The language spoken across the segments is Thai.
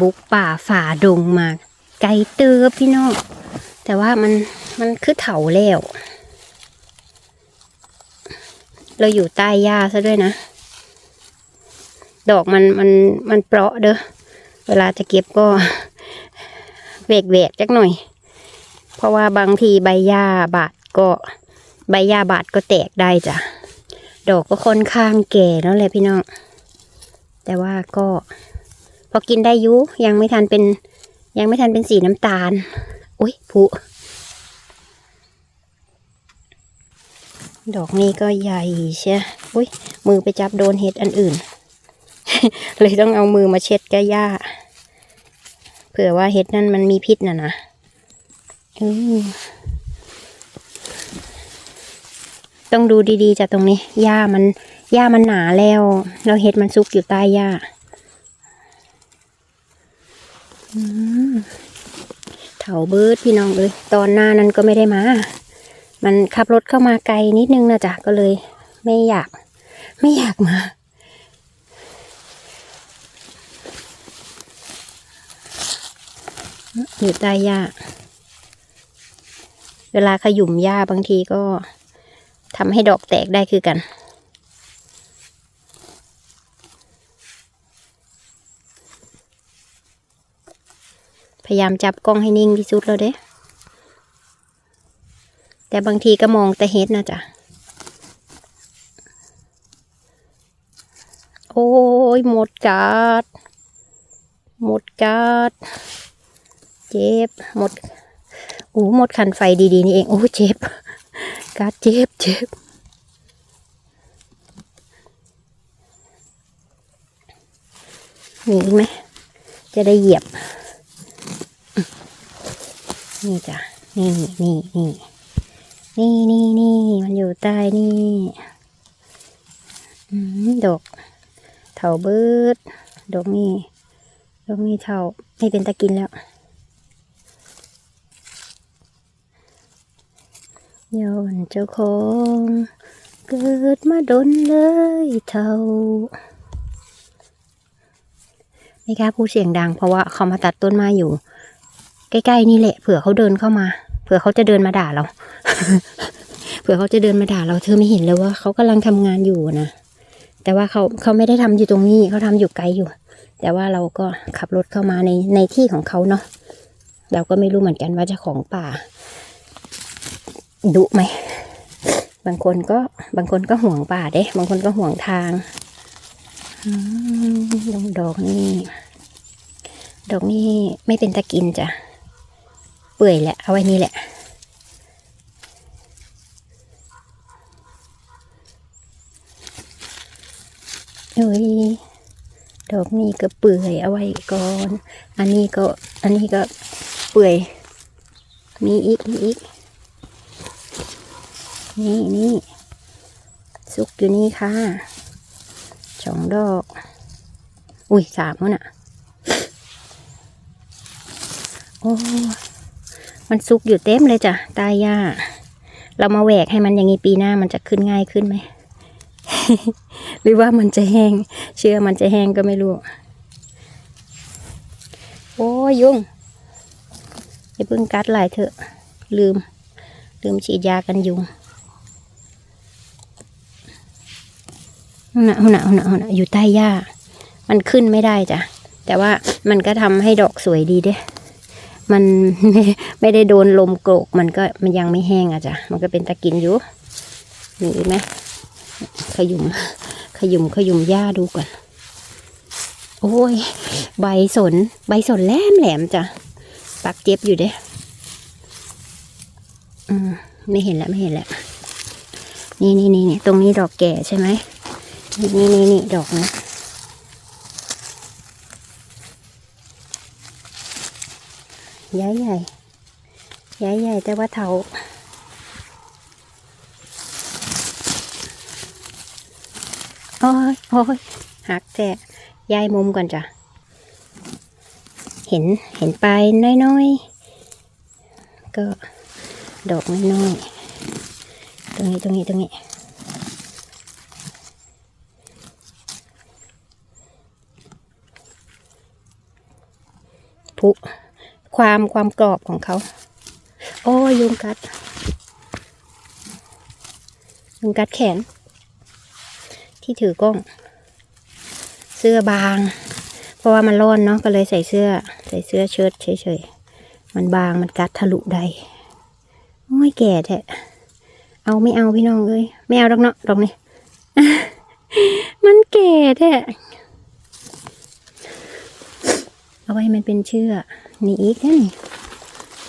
บุกป่าฝ่าดงมา ไกลเติบพี่น้อง แต่ว่ามันมันคือเถาแล้ว เราอยู่ใต้หญ้าซะด้วยนะ ดอกมันมันมันเปราะเด้อ เวลาจะเก็บก็แหวกแหวกจักหน่อย เพราะว่าบางทีใบหญ้าบาดก็ใบหญ้าบาดก็แตกได้จ้ะ ดอกก็ค่อนข้างแก่แล้วแหละพี่น้อง แต่ว่าก็ พอกินได้ยุยังไม่ทันเป็น ยังไม่ทันเป็นสีน้ำตาลอุ้ยผุดอกนี้ก็ใหญ่เชียอุ้ยมือไปจับโดนเห็ดอันอื่น เลยต้องเอามือมาเช็ดกับหญ้าเผื่อว่าเห็ดนั่นมันมีพิษน่ะนะต้องดูดีๆจากตรงนี้หญ้ามันหญ้ามันหนาแล้วแล้วเห็ดมันซุกอยู่ใต้หญ้า อืม เถาเบิร์ดพี่น้องเอ้ยตอนหน้านั้นก็ไม่ได้มา มันขับรถเข้ามาไกลนิดนึงนะจ๊ะก็เลย ไม่อยาก ไม่อยากมาอยู่ใต้หญ้า เวลาขยุ่มหญ้าบางทีก็ทำให้ดอกแตกได้คือกัน พยายามจับกล้องให้นิ่งที่สุดแล้วเด้ แต่บางทีก็มองแต่เฮ็ดนะจ๊ะ โอ้ยหมดกัด หมดกัด เจ็บ หมดโอ้หมดคันไฟดีๆนี่เอง โอ้เจ็บกัดเจ็บเจ็บมีอีกไหม จะได้เหยียบ นี่จ้ะ นี่นี่นี่นี่นี่นี่มันอยู่ใต้นี่อืมดอกเถาเบิดดอกนี่ดอกนี่เถาไม่เป็นตะกินแล้วย้อนเจ้าของเกิดมาดนเลยเท่าไม่กล้าพูดเสียงดังเพราะว่าเขามาตัดต้นไม้อยู่ ใกล้ๆนี่แหละ เผื่อเขาเดินเข้ามา เผื่อเขาจะเดินมาด่าเรา เผื่อเขาจะเดินมาด่าเรา เธอไม่เห็นเลยว่าเขากำลังทำงานอยู่นะ แต่ว่าเขาเขาไม่ได้ทำอยู่ตรงนี้เขาทำอยู่ไกลอยู่ แต่ว่าเราก็ขับรถเข้ามาในในที่ของเขาเนาะ เราก็ไม่รู้เหมือนกันว่าเจะของป่าดุไหม บางคนก็บางคนก็ห่วงป่าเด้ บางคนก็ห่วงทางอดอกนี่ ดอกนี่ไม่เป็นตะกินจ้ะ เปื่อยแหละ เอาไว้นี่แหละเอ้ย ดอกนี้ก็เปื่อยเอาไว้ก่อน อันนี้ก็ อันนี้ก็เปื่อย มีอีก มีอีก นี่นี่ซุกอยู่นี่ค่ะสองดอก อุ้ยสามแล้วน่ะ โอ้ มันซุกอยู่เต็มเลยจ้ะใตายย่าเรามาแหวกให้มันอย่างนี้ปีหน้ามันจะขึ้นง่ายขึ้นไหม หรือว่ามันจะแห้ง เชื่อมันจะแห้งก็ไม่รู้ โอ้ยยุงอย่าเพิ่งกัดหลายเถอะ ลืม ลืมฉีดยากันยุงหุ่นน่ะหุ่นน่ะหุ่นน่ะหุนน่ะอยู่ใต้หญ้า มันขึ้นไม่ได้จ้ะ แต่ว่ามันก็ทำให้ดอกสวยดีเด้ มันไม่ไม่ได้โดนลมโกรกมันก็มันยังไม่แห้งอะจ้ะมันก็เป็นตะกินอยู่มีอีกไหมขยุมขยุมขยุมหญ้าดูก่อนโอ้ย ใบสน ใบสนแหลมแหลมจ้ะปักเจ็บอยู่เด้อืมไม่เห็นแล้วไม่เห็นแล้วนี่นี่นี่ตรงนี้ดอกแก่ใช่ไหมนี่นี่นี่นี่ดอกนะ ย้ายใหญ่ย้ายใหญ่แต่ว่าเถาโอ้ยโอ้ยหักแต่ย้ายมุมก่อนจ้ะ เห็นเห็นปลายน้อยๆ ก็ดอกน้อยๆ ตรงนี้ตรงนี้ตรงนี้ผุ ความความกรอบของเขา โอ้ยุงกัด ยุงกัดแขน ที่ถือกล้อง เสื้อบาง เพราะว่ามันร้อนเนาะก็เลยใส่เสื้อ ใส่เสื้อเชิ้ตเฉยๆ มันบางมันกัดทะลุได้โอ้ยแก่แท้เอาไม่เอาพี่น้องเอ้ยไม่เอาดอกเนาะดอกนี้มันแก่แท้เอา ไว้มันเป็นเชือกนี่อีกนะนี่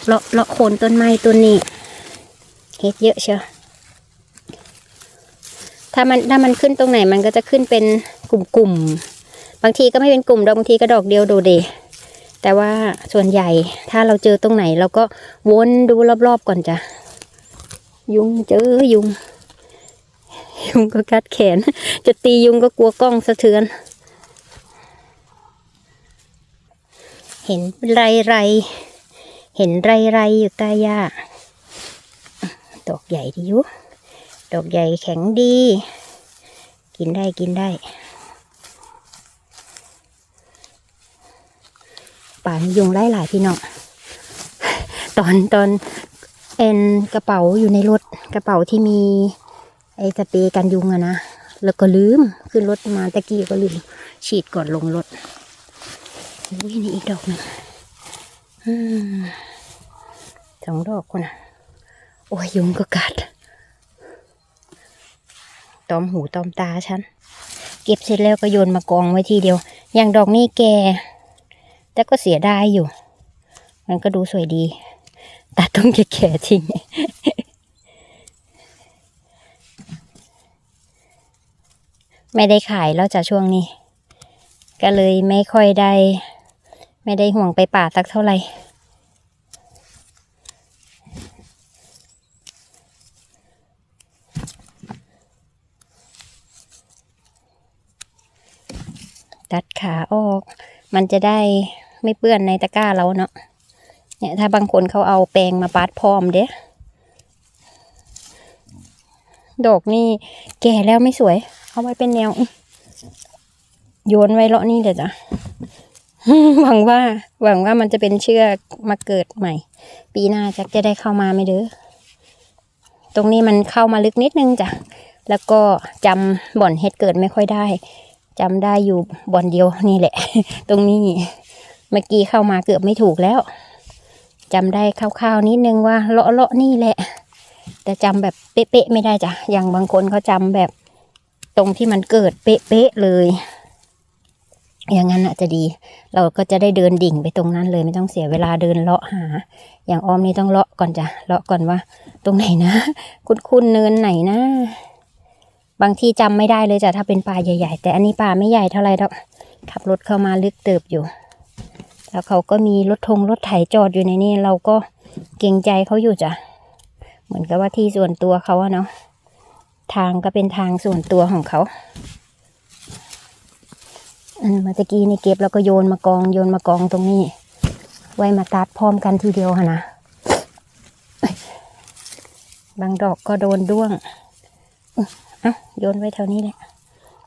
เลาะเลาะโคนต้นไม้ต้นนี้เฮ็ดเยอะเชียวถ้ามันถ้ามันขึ้นตรงไหนมันก็จะขึ้นเป็นกลุ่มๆบางทีก็ไม่เป็นกลุ่มดอกบางทีก็ดอกเดียวโดดเดแต่ว่าส่วนใหญ่ถ้าเราเจอตรงไหน เราก็วนดูรอบๆก่อนจ้ะยุงเจอยุง ยุงก็กัดแขน จะตียุงก็กลัวกล้องสะเทือน เห็นไรไรๆเห็นไรไรๆอยู่ใต้หญ้าดอกใหญ่ดีอยู่ดอกใหญ่แข็งดี กินได้กินได้ป่านยุงไล่หลายพี่น้องตอนตอนเอ็นกระเป๋าอยู่ในรถกระเป๋าที่มีไอ้สเปรย์กันยุงอะนะแล้วก็ลืมขึ้นรถมาตะกี้ก็ลืมฉีดก่อนลงรถ อุ้ยนี่อีกดอกหนึ่งอืมสองดอกคนนะโอ้ยยุงก็กัด ตอมหูตอมตาฉัน เก็บเสร็จแล้วก็โยนมากองไว้ทีเดียว อย่างดอกนี้แก แต่ก็เสียดายอยู่ มันก็ดูสวยดี ตัดต้องแก่ๆทิ้งไม่ได้ขายแล้วจ้ะช่วงนี้ ก็เลยไม่ค่อยได้ ไม่ได้ห่วงไปป่าสักเท่าไหร่ตัดขาออก มันจะได้ไม่เปื้อนในตะกร้าเราเนาะ เนี่ยถ้าบางคนเขาเอาแปรงมาปาดพร้อมเด้ดอกนี่แก่แล้วไม่สวย เอาไว้เป็นแนว โยนไว้เลาะนี่เดี๋ยวจ้ะ หวังว่า หวังว่ามันจะเป็นเชือกมาเกิดใหม่ ปีหน้าจะจะได้เข้ามาไหม่เด้อตรงนี้มันเข้ามาลึกนิดนึงจ้ะแล้วก็จำบ่อนเฮ็ดเกิดไม่ค่อยได้จำได้อยู่บ่อนเดียวนี่แหละ ตรงนี้เมื่อกี้เข้ามาเกือบไม่ถูกแล้วจำได้คร่าวๆนิดนึงว่าเลาะเลาะๆนี่แหละ แต่จำแบบเป๊ะๆไม่ได้จ้ะอย่างบางคนเขาจำแบบตรงที่มันเกิดเป๊ะๆเลย อย่างนั้นอาจจะดี เราก็จะได้เดินดิ่งไปตรงนั้นเลยไม่ต้องเสียเวลาเดินเลาะหา อย่างอ้อมนี่ต้องเลาะก่อนจ้ะเลาะก่อนว่า ตรงไหนนะ คุ้นๆเนินไหนนะ บางที่จำไม่ได้เลยจ้ะถ้าเป็นป่าใหญ่ ๆ แต่อันนี้ป่าไม่ใหญ่เท่าไหร่หรอกขับรถเข้ามาลึกเติบอยู่ แล้วเขาก็มีรถทงรถไถจอดอยู่ในนี้เราก็เกรงใจเขาอยู่จ้ะเหมือนกับว่าที่ส่วนตัวเขาอะเนาะทางก็เป็นทางส่วนตัวของเขา อันเมื่อตะกี้นี่เก็บแล้วก็โยนมากองโยนมากองตรงนี้ ไว้มาตัดพร้อมกันทีเดียวค่ะนะบางดอกก็โดนด้วงเอ้าโยนไว้แถวนี้แหละ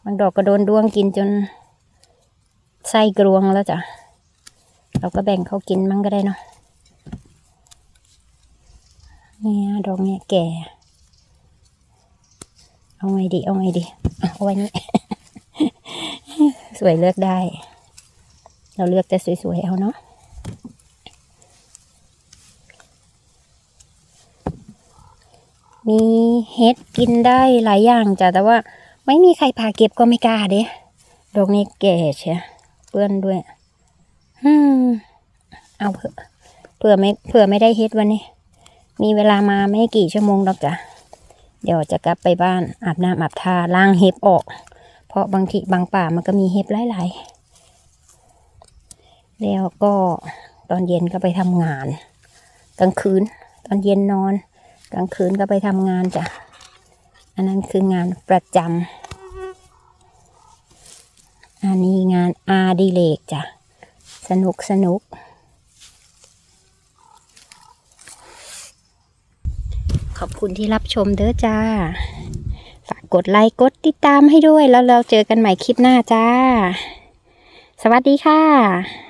บางดอกก็โดนด้วงกินจนไส้กรวงแล้วจ้ะเราก็แบ่งเขากินมั่งก็ได้เนาะเนี่ยดอกเนี่ยแก่ เอาไงดี เอาไงดี เอาไว้นี่ สวยเลือกได้ เราเลือกแต่สวยๆเอาเนาะมีเฮ็ดกินได้หลายอย่างจ้ะแต่ว่าไม่มีใครพาเก็บก็ไม่กล้าเด้ดอกนี้แก่เชียเปื้อนด้วยอืมเอาเถอเผื่อไม่เผื่อไม่ได้เฮ็ดวันนี้ มีเวลามาไม่กี่ชั่วโมงหรอกจ้ะเดี๋ยวจะกลับไปบ้านอาบน้ำอาบทาล้างเห็บออก เพราะบางทีบางป่ามันก็มีเห็บหลายๆแล้วก็ตอนเย็นก็ไปทำงาน กลางคืน ตอนเย็นนอน กลางคืนก็ไปทำงานจ้ะ อันนั้นคืองานประจำอันนี้งานอาดิเลกจ้ะ สนุกสนุกขอบคุณที่รับชมเด้อจ้า กดไลค์กดติดตามให้ด้วย แล้วเราเจอกันใหม่คลิปหน้าจ้า สวัสดีค่ะ